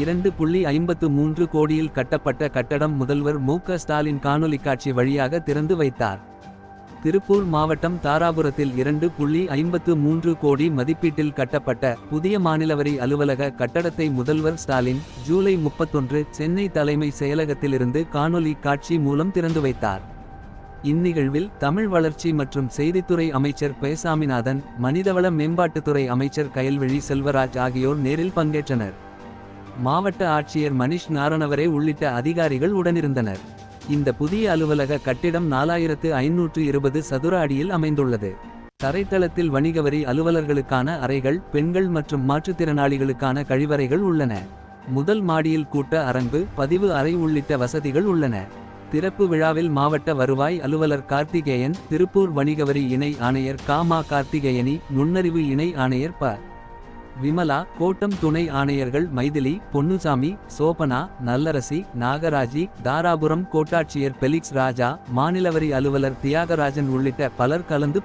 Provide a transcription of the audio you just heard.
இரண்டு புள்ளி ஐம்பத்து மூன்று கோடியில் கட்டப்பட்ட கட்டடம் முதல்வர் மு க ஸ்டாலின் காணொலி காட்சி வழியாக திறந்து வைத்தார். திருப்பூர் மாவட்டம் தாராபுரத்தில் இரண்டு புள்ளி ஐம்பத்து மூன்று கோடி மதிப்பீட்டில் கட்டப்பட்ட புதிய மாநிலவரி அலுவலக கட்டடத்தை முதல்வர் ஸ்டாலின் ஜூலை முப்பத்தொன்று சென்னை தலைமை செயலகத்திலிருந்து காணொலி காட்சி மூலம் திறந்து வைத்தார். இந்நிகழ்வில் தமிழ் வளர்ச்சி மற்றும் செய்தித்துறை அமைச்சர் பேசாமிநாதன் மனிதவள மேம்பாட்டுத்துறை அமைச்சர் கயல்விழி செல்வராஜ் ஆகியோர் நேரில் பங்கேற்றனர். மாவட்ட ஆட்சியர் மணிஷ் நாரணவரே உள்ளிட்ட அதிகாரிகள் உடனிருந்தனர். இந்த புதிய அலுவலக கட்டிடம் நாலாயிரத்து ஐநூற்று இருபது சதுர அடியில் அமைந்துள்ளது. தரைத்தளத்தில் வணிகவரி அலுவலர்களுக்கான அறைகள் பெண்கள் மற்றும் மாற்றுத்திறனாளிகளுக்கான கழிவறைகள் உள்ளன. முதல் மாடியில் கூட்ட அரங்கு பதிவு அறை உள்ளிட்ட வசதிகள் உள்ளன. திறப்பு விழாவில் மாவட்ட வருவாய் அலுவலர் கார்த்திகேயன் திருப்பூர் வணிகவரி இணை ஆணையர் காமா கார்த்திகேயனி நுண்ணறிவு இணை ஆணையர் ப. விமலா கோட்டம் துணை ஆணையர்கள் மைதிலி பொன்னுசாமி சோபனா நல்லரசி நாகராஜி தாராபுரம் கோட்டாட்சியர் பெலிக்ஸ் ராஜா மாநிலவரி அலுவலர் தியாகராஜன் உள்ளிட்ட பலர் கலந்து